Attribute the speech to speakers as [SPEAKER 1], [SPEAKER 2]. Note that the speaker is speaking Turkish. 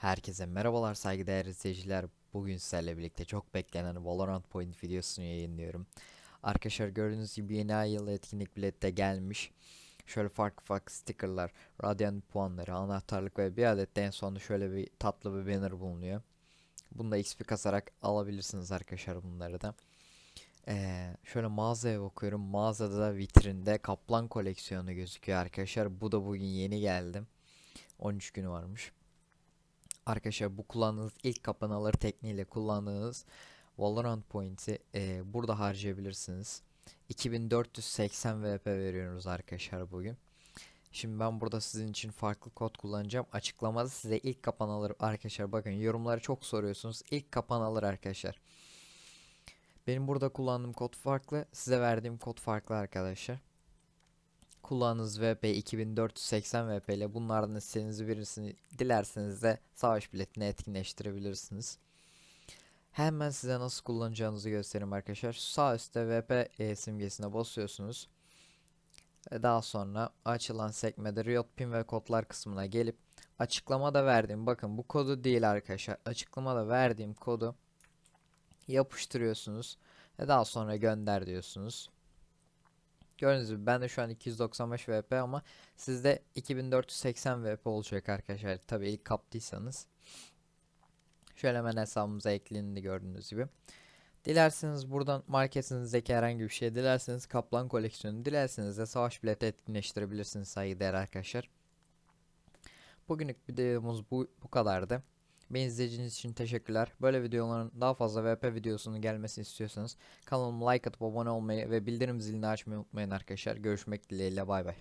[SPEAKER 1] Herkese merhabalar saygıdeğer izleyiciler. Bugün sizlerle birlikte çok beklenen Valorant Point videosunu yayınlıyorum. Arkadaşlar gördüğünüz gibi yeni ay yılı etkinlik bileti de gelmiş. Şöyle farklı farklı stickerlar, radyan puanları, anahtarlık ve bir adet de en sonunda şöyle bir tatlı bir banner bulunuyor. Bunu da XP kasarak alabilirsiniz arkadaşlar bunları da. Ee, şöyle mağazaya bakıyorum. Mağazada da vitrinde kaplan koleksiyonu gözüküyor arkadaşlar. Bu da bugün yeni geldi. 13 günü varmış. Arkadaşlar bu kullandığınız ilk kapanaları tekniğiyle kullandığınız Valorant Point'i e, burada harcayabilirsiniz. 2480 VP veriyoruz arkadaşlar bugün. Şimdi ben burada sizin için farklı kod kullanacağım. Açıklamada size ilk kapan alır arkadaşlar. Bakın yorumları çok soruyorsunuz. İlk kapan alır arkadaşlar. Benim burada kullandığım kod farklı. Size verdiğim kod farklı arkadaşlar. Kullandığınız VP 2480 VP ile bunlardan istediğiniz birisini dilerseniz de savaş biletini etkinleştirebilirsiniz. Hemen size nasıl kullanacağınızı göstereyim arkadaşlar. Sağ üstte VP e, simgesine basıyorsunuz. Daha sonra açılan sekmede Riot Pin ve kodlar kısmına gelip açıklamada verdiğim bakın bu kodu değil arkadaşlar. Açıklamada verdiğim kodu yapıştırıyorsunuz ve daha sonra gönder diyorsunuz. Gördüğünüz gibi bende şu an 295 VP ama sizde 2480 VP olacak arkadaşlar. Tabi ilk kaptıysanız. Şöyle hemen hesabımıza eklendi gördüğünüz gibi. Dilerseniz buradan marketinizdeki herhangi bir şey, dilerseniz kaplan koleksiyonu, dilerseniz de savaş bileti etkinleştirebilirsiniz saygıdeğer arkadaşlar. Bugünlük videomuz bu, bu kadardı. Beni izlediğiniz için teşekkürler. Böyle videoların daha fazla VP videosunun gelmesini istiyorsanız kanalıma like atıp abone olmayı ve bildirim zilini açmayı unutmayın arkadaşlar. Görüşmek dileğiyle bay bay.